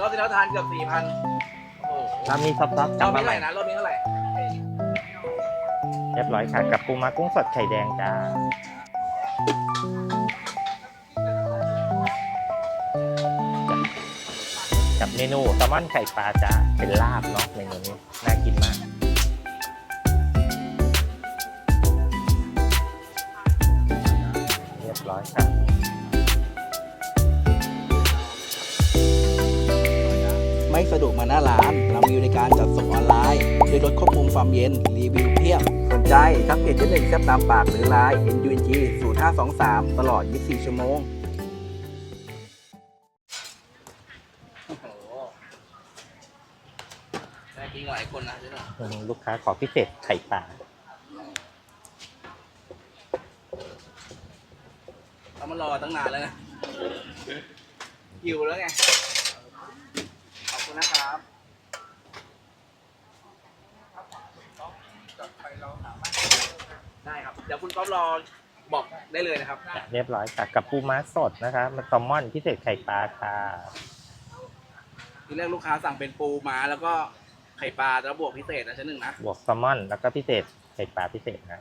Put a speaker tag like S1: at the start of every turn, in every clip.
S1: รอบที่แล้วทานเกือบสี่พันโอ้โห
S2: รอบนี้ซอฟต์ๆ
S1: ร
S2: กลั
S1: อ
S2: บบมา
S1: นี้
S2: ให
S1: เท่าไห
S2: ม่
S1: ร่นะรอบนี้เท่าไหร่
S2: เรียบร้อยค่ะกับปูม้ากุ้งสดไข่แดงจ้ากับเมนูแซลมอนไข่ปลาจ้าเป็นลาบเนาะเมนูนี้
S3: ไม่สะดวกมาหน้าร้านเรามีบริการจัดส่งออนไลน์ด้วยรถควบคุมความเย็น รีวิวเพียบ สนใจทักเพจเจ๊หนึ่งแซ่บตามปากหรือไลน์ NUNG 0523 ตลอด 24 ชั่วโมง
S1: โอ้โหได้กินหลายคนนะเจ๊หนึ่ง
S2: อืมลูกค้าขอพิเศษไข่ปลา
S1: เรามารอตั้งนานแล้วนะหิวแล้วไงขอบ คุณนะครับได้ครับ เดี๋ยวคุณก๊อฟรอบอกได้เลยนะครับ
S2: เรียบร้อยค่ะกับปูม้าสดนะคะมันแซลมอนพิเศษไข่ปลาค่ะ
S1: ทีแรกลูกค้าสั่งเป็นปูม้าแล้วก็ไข่ปลาแล้วบวกพิเศษนะชั้นหนึ่งนะ
S2: บวกแซลมอนแล้วก็พิเศษไข่ปลาพิเศษนะ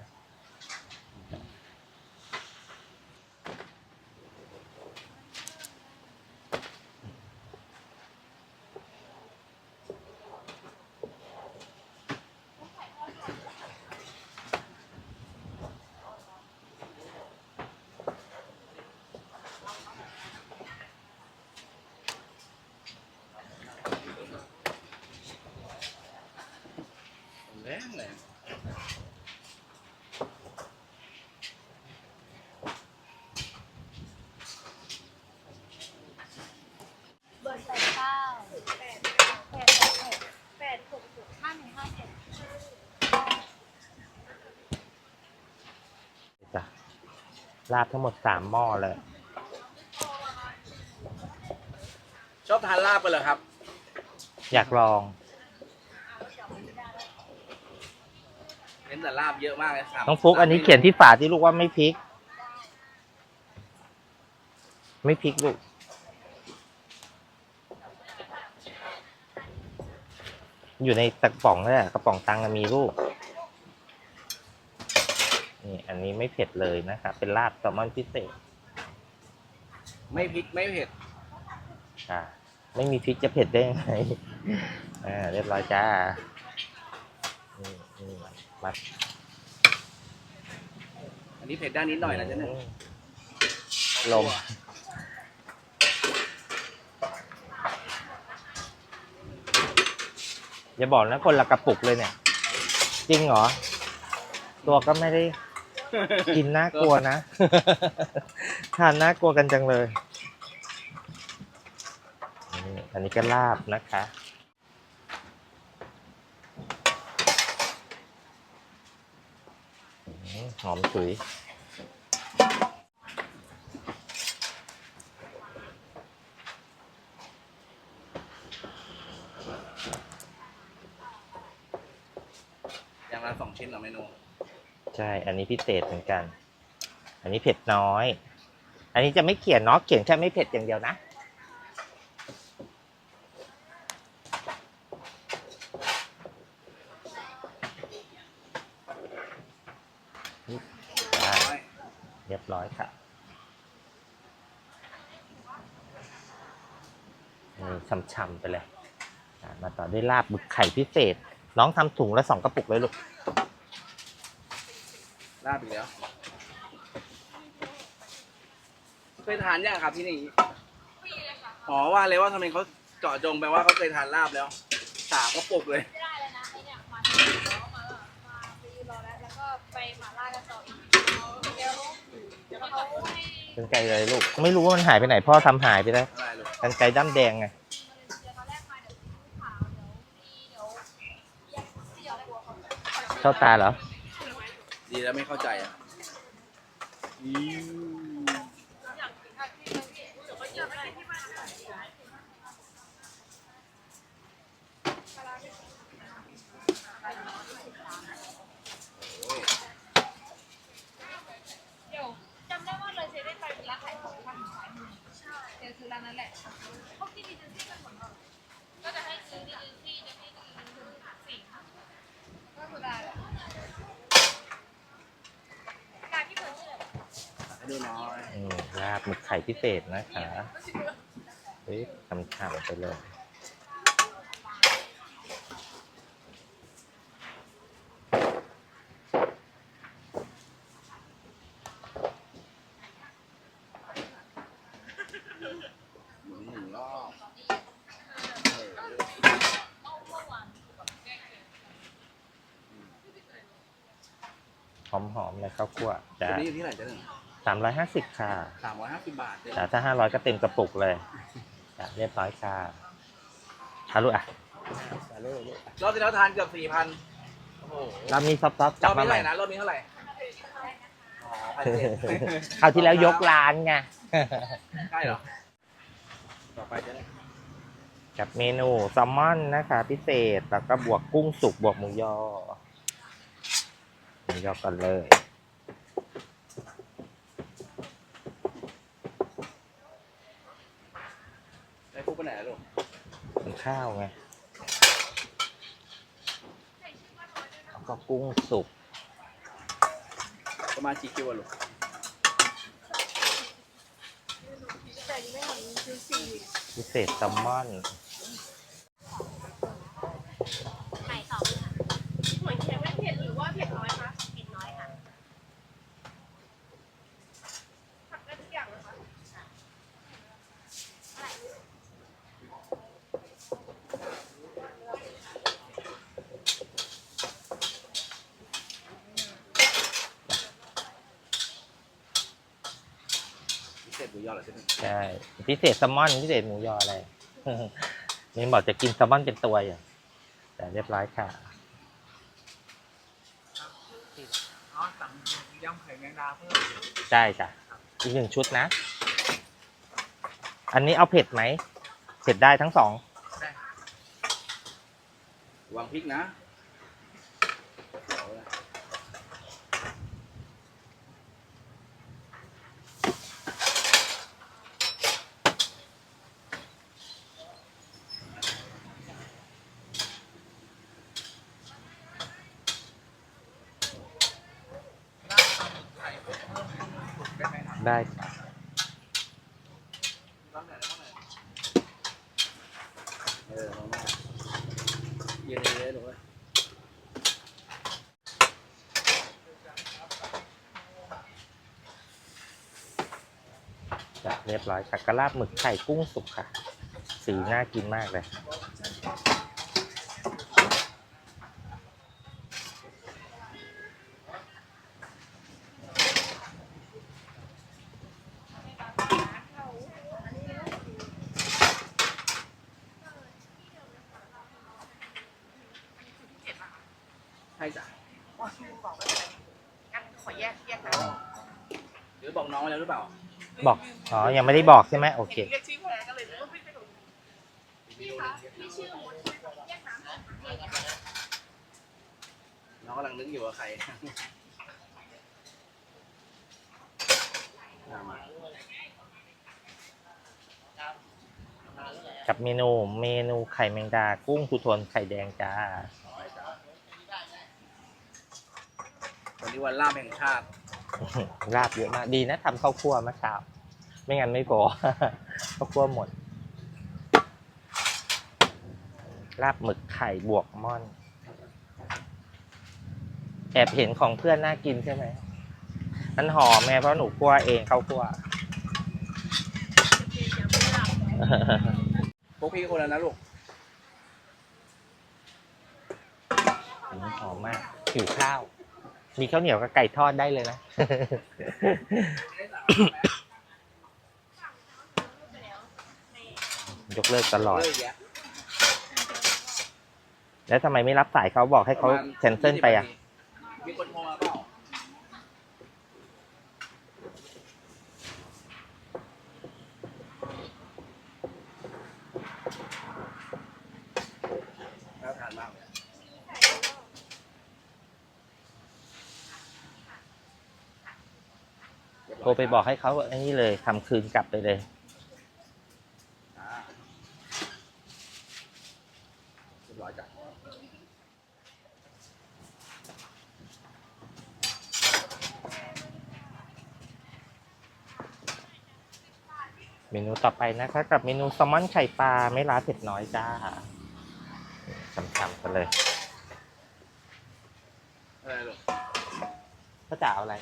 S1: รงเลย
S4: เบอร์แปดเก้าแปดแปดแปดหกแปดหกหกห้าหนึ่งห้าเจ็ด
S2: จ้ะลาบทั้งหมดสามหม้อเลย
S1: ชอบทานลาบกันเหรอครับ
S2: อยากลอง
S1: น้นแต่ลาบเยอะมากเลยครับ
S2: น้องฟุกอันนี้เขียนที่ฝาที่ลูกว่าไม่พริก ไม่พริกลูก อยู่ในตะกระป๋องนั่นแหละกระป๋องตังค์อะมีลูก นี่อันนี้ไม่เผ็ดเลยนะครับ เป็นลาบแซลมอนพิเศษ
S1: ไม่พริกไม่เผ็ด
S2: อ่าไม่มีพริกจะเผ็ดได้ยังไง อ่า เรียบร้อยจ้า นี่นี่ มา
S1: อันนี้เผ็ดด้านนิดหน่อยนะเจ๊หนึ่ง
S2: ลมอย่าบอกนะคนละกระปุกเลยเนี่ย จริงเหรอ ตัวก็ไม่ได้กินน่ากลัวนะ ทานน่ากลัวกันจังเลยนี่อันนี้ก็ลาบนะคะ อมหอมฉุย
S1: อย่างละสองชิ้นเหรอเมนู
S2: ใช่ อันนี้พิเศษเหมือนกัน อันนี้เผ็ดน้อย อันนี้จะไม่เขียนเนาะเขียนแค่ไม่เผ็ดอย่างเดียวนะ ได้เรียบร้อยค่ะนี่ ช่ำๆไปเลยอะมาต่อด้วยลาบบึกไข่พิเศษ น้องทำถุงละสองกระปุกเลยลูก
S1: ลาบอีกแล้วเคยทานยังครับที่นี่อ๋อว่าเลยว่าทำไมเขาเจาะจงไปว่าเขาเคยทานลาบแล้วสามก็ปุกเลย
S4: ไม่ได้เลยนะไอเนี่ยมาแล้วมาแล้วมาไปยืนรอแล้วแล้วก็ไปหมาล่ากันต่ออีกเดี๋ยวเดี๋ยวเขาให้
S2: กันไกลเลยลูกไม่รู้ว่ามันหายไปไหนพ่อทำหายไปแล้ว
S1: อะไรลูก
S2: กันไกลด้ามแดงไง
S4: เดี๋ยวตอนแรกมาเดี๋ยวซื้อขาวเดี๋ยวมีเดี๋ยวยังเดี๋ยวกลัวเขา
S2: เข้าตาเหรอ
S1: ดีแล้วไม่เข้าใจอะอิ๊วโอ้ย
S4: เดี๋ยวจำได้ว่าเลยเซได้ไปร้านขายของข้างขายมือใช่เดี๋ยวคือร้านนั้นแหละเขากินดีเจนซี่กันหมดเลย
S2: มึกไข่ พิเศษนะคะเฮ้ยฉ่ำๆไปเลย
S1: หอ
S2: มๆเลยข้าวคั่วจ้ะ
S1: นี่ที่ไหนจ๊ะหนึ่ง
S2: สามร้อยห้าสิบค่ะ
S1: สามร้อยห้าสิบบาทเลย
S2: แต่ถ้าห้าร้อยก็เต็มกระปุกเลยจ้ะเรียบร้อยค่ะเอาลูกอะ
S1: รอบที่แล้วทานเกือบสี่พันโอ้โห
S2: เรามีซอฟต์ๆ
S1: ร
S2: กลั
S1: อ
S2: บบมา
S1: นี้
S2: ให
S1: เท่าไห
S2: ม่
S1: ร่นะรอบนี้เท่าไหร่อ๋อพันเจ็ด
S2: คราวที่แล้วยกร้านไง
S1: ใช่เหรอ ต่อไปจะได้
S2: กับเมนูแซลมอนนะคะ พิเศษแล้วก็บวกกุ้งสุกบวกหมูยอหมูยอกันเลย
S1: ได้ฟุกไปไหนอะลูก
S2: เป็นข้าวไงแล้วก็กุ้งสุก
S1: ประมาณกี่คิวอะลูก
S4: แต่ยังไม่ทำคือสี่
S2: พิเศษแซลมอน
S4: ไข่สองค่ะเหมือนเค็มไม่เผ็ดหรือว่าเผ็ดน้อยคะเผ็ดน้อยค่ะผักได้ทุกอย่างเลยค่ะ
S1: พิ เศษหมูยอเหรอจ๊ะหนึ่ง
S2: ใช่พิเศษแซลมอนพิเศษหมูยออะไรนี่บอกจะกินแซลมอนเป็นตัวอย่าง แต่เรียบร้อยค่ะ
S1: อ๋อสั่งยำไข่แมงดาเพิ่ม
S2: ได้จ้ะอีกหนึ่งชุดนะ อันนี้เอาเผ็ดไหม เผ็ดได้ทั้งสอง
S1: ได้วางพริกนะ
S2: ได้จ้ะ
S1: ร้อนไหนร้อนไหนเออเย็นเลยหรือว่า
S2: จัดเรียบร้อยค่ะกระลาบหมึกไข่กุ้งสุกค่ะ สีน่ากินมากเลย
S1: ใช่จ้ะ
S4: งั้นขอ แยกแยกนะ
S1: หรือบอกน้องไว้แล้วหรือเปล่า
S2: บอกอ๋อยังไม่ได้บอกใช่ไหมโอเค
S4: เรียกชื่อแพรก็เลยนึกว่าพี่เป็นหนูพี่คะพี่ชื่อมดแยกน้ำเองค่ะ
S1: น้องกำลังนึกอยู่ว่าใครมามา
S2: กับเมนูเมนูไข่แมงดา กุ้งทูโทนไข่แดงจ้า
S1: ไปจ้ะ วันนี้วันล่ามแห่งชาติ
S2: ลาบเยอะมากดีนะทำข้าวคั่วเมื่อเช้าไม่งั้นไม่พอ ข้าวคั่วหมด ลาบหมึกไข่บวกม่อน แอบเห็นของเพื่อนน่ากินใช่ไหมมันหอมไงเพราะหนูคั่วเองข้าวคั่ว
S1: พวกพี่คนละนะลูก
S2: อืมหอมมากหิวข้าว มีข้าวเหนียวกับไก่ทอดได้เลยนะ ยกเลิกตลอด
S1: เลิกแยะ
S2: แล้วทำไมไม่รับสายเขาบอกให้เขา
S1: ประมณ
S2: แคนเซิลไปอะ
S1: มีคนโทรมาเปล่าน่าทานมากเลย
S2: โทรไปบอกให้เขาอันนี้เลยทำคืนกลับไปเลย
S1: อ่าเรียบร้อยจ้ะ
S2: เมนูต่อไปนะคะกับเมนูแซลมอนไข่ปลาไม่ล้าเผ็ดน้อยจ้าช้ำๆกันเลย
S1: อะไรลูก
S2: ก็จะเอาอะไร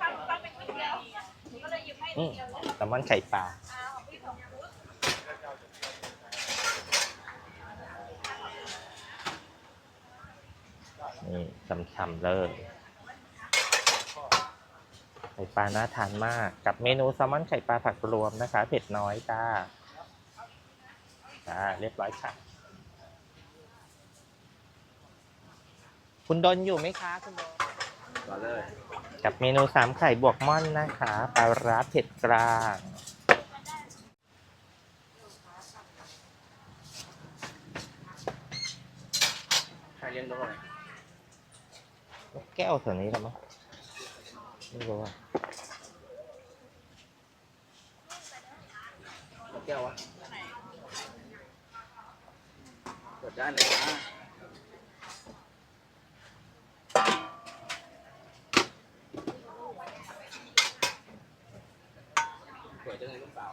S4: ฟังฟังเป็นคนเดียวหนูก็เลยหยิบให้
S2: อื
S4: ที
S2: ม
S4: เดียวเลย
S2: แซลมอนไข่ปลา
S4: สองชุด
S2: นี่ช้ำๆเลยไข่ปลาน่าทานมาก กับเมนูแซลมอนไข่ปลาผักรวมนะคะ เผ็ดน้อยจ้าจ้าเรียบร้อยค่ะ คุณดนอยู่ไหมคะ คุณดน
S1: ต่อเลย
S2: กับเมนูสามไข่บวกม่อนนะคะปลาร้าเผ็ดกลาง
S1: ใครเลี้ยงด้วย
S2: แก้วแถวนี้หรอมั้งไม่รู้อะ
S1: แก้ววะกดได้เลยนะเปิดได้เลยลูกสาว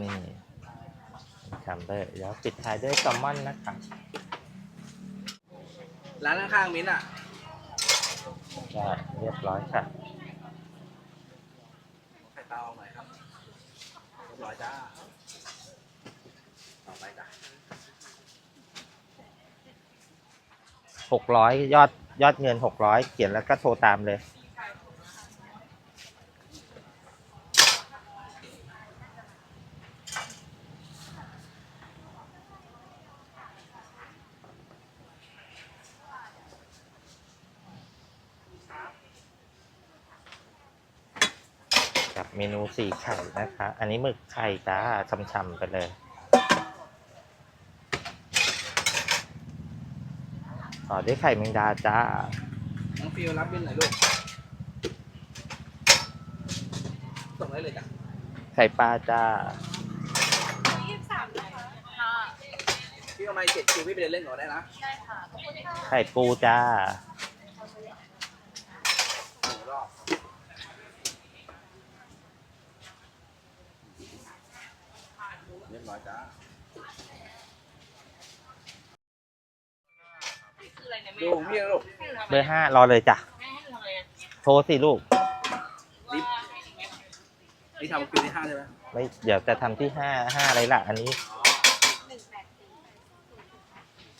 S2: นี่ ทำเลยเดี๋ยวปิดท้ายด้วยแซลมอนนะคะ
S1: ร้านข้างๆมิ้นท์อะ
S2: ก็เรียบร้อยค่ะ
S1: ไข่เตาเอาหน่อยครับเรียบร้อยจ้าต่อไปจ้ะ
S2: หกร้อยยอดยอดเงินหกร้อยเขียนแล้วก็โทรตามเลย สี่ไข่นะคะ อันนี้หมึกไข่จ้าช่ำๆไปเลย ต่อด้วยไข่แมงดาจ้า
S1: น้องฟิวรับบินหน่อยลูก ส่งได้เลยจ้ะ
S2: ไข่ปลาจ้า
S4: ยี่สิบสามนะคะค่ะ
S1: พี่เอาไม้เจ็ดคิวพี่ไปเดินเล่นก่อนได้นะ
S4: ได้ค่ะขอบคุณค่ะ
S2: ไข่ปูจ้า
S1: หนึ่งรอบเรียบร้อยจ้า
S4: คืออะไรเนี่ย
S1: ดูของพี่นะลูก
S2: เบอร์ห้ารอเลยจ้ะ
S4: แม่ให้ทำอะไรอะ
S2: โทรสิลูก
S1: นี่นี่ทำคิวที่ห้าใช่ไหม
S2: ไม่เดี๋ยวจะทำที่ห้าห้าอะไรล่ะ อันนี้
S4: หนึ่งแปดสี่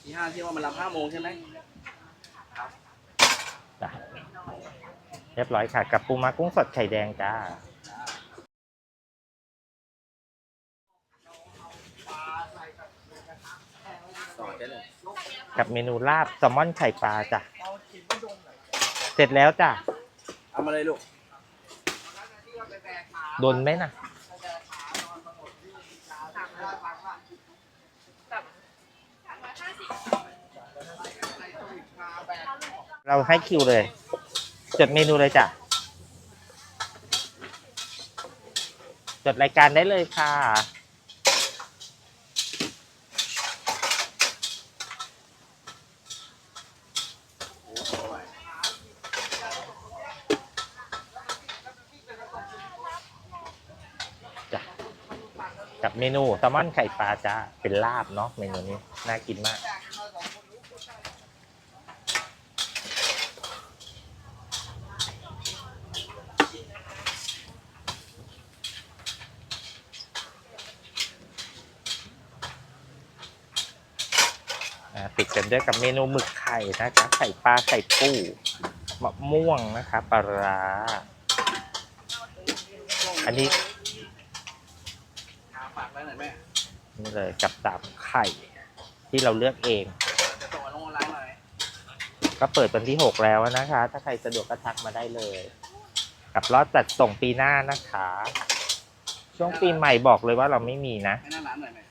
S1: ที่ห้าที่ว่ามันรับห้าโมงใช่ไหม
S2: จ้ะเรียบร้อยค่ะ กับปูม้ากุ้งสดไข่แดงจ้า
S1: ต่อได้เลย
S2: กับเมนูลาบแซลมอนไข่ปลาจ้ะ เสร็จแล้วจ้ะ
S1: เอามาเลยลูก
S2: โดนไหมน่ะเราให้คิวเลย จดเมนูเลยจ้ะ จดรายการได้เลยค่ะ กับเมนูแซลมอนไข่ปลาจ้าเป็นลาบเนาะเมนูนี้น่ากินมาก ปิดกันด้วยกับเมนูหมึกไข่นะคะไข่ปลาไข่ปูมะม่วงนะคะปลาร้าอันนี้
S1: หาฝากไว้หน่อยแม่
S2: นี่เลยกับสามไข่ ที่เราเลือกเอง
S1: จะส่งมาลงออนไลย
S2: ก็เปิดวันที่หกแล้วนะคะ ถ้าใครสะดวกก็ทักมาได้เลย กับรอบจัดส่งปีหน้านะคะ ช่วงปีใหม่บอกเลยว่าเราไม่มีนะ
S1: ให้หน้าร้านหน่อยแม่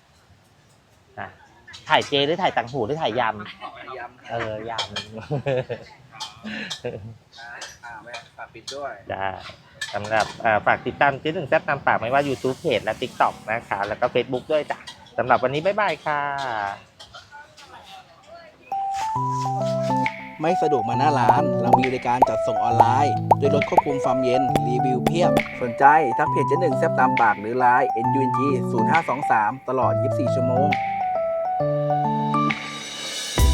S2: ถ่ายเจหรือถ่ายต่างหูหรือถ่ายยำเออยำ
S5: อ่าปิดด้วย
S2: ได้สำหรับฝากติดตามเจ๊หนึ่งแซ่บตามปากไม่ว่า YouTube เพจและ TikTok นะคะ แล้วก็ Facebook ด้วยจ้ะ สำหรับวันนี้บ๊ายบายค่ะ
S1: ไม่สะดวกมาหน้าร้าน เรามีบริการจัดส่งออนไลน์ด้วยรถควบคุมความเย็น รีวิวเพียบ สนใจ ทักเพจเจ๊หนึ่งแซบตามปากหรือไลน์ NUNG 0523 ตลอด 24 ชั่วโมง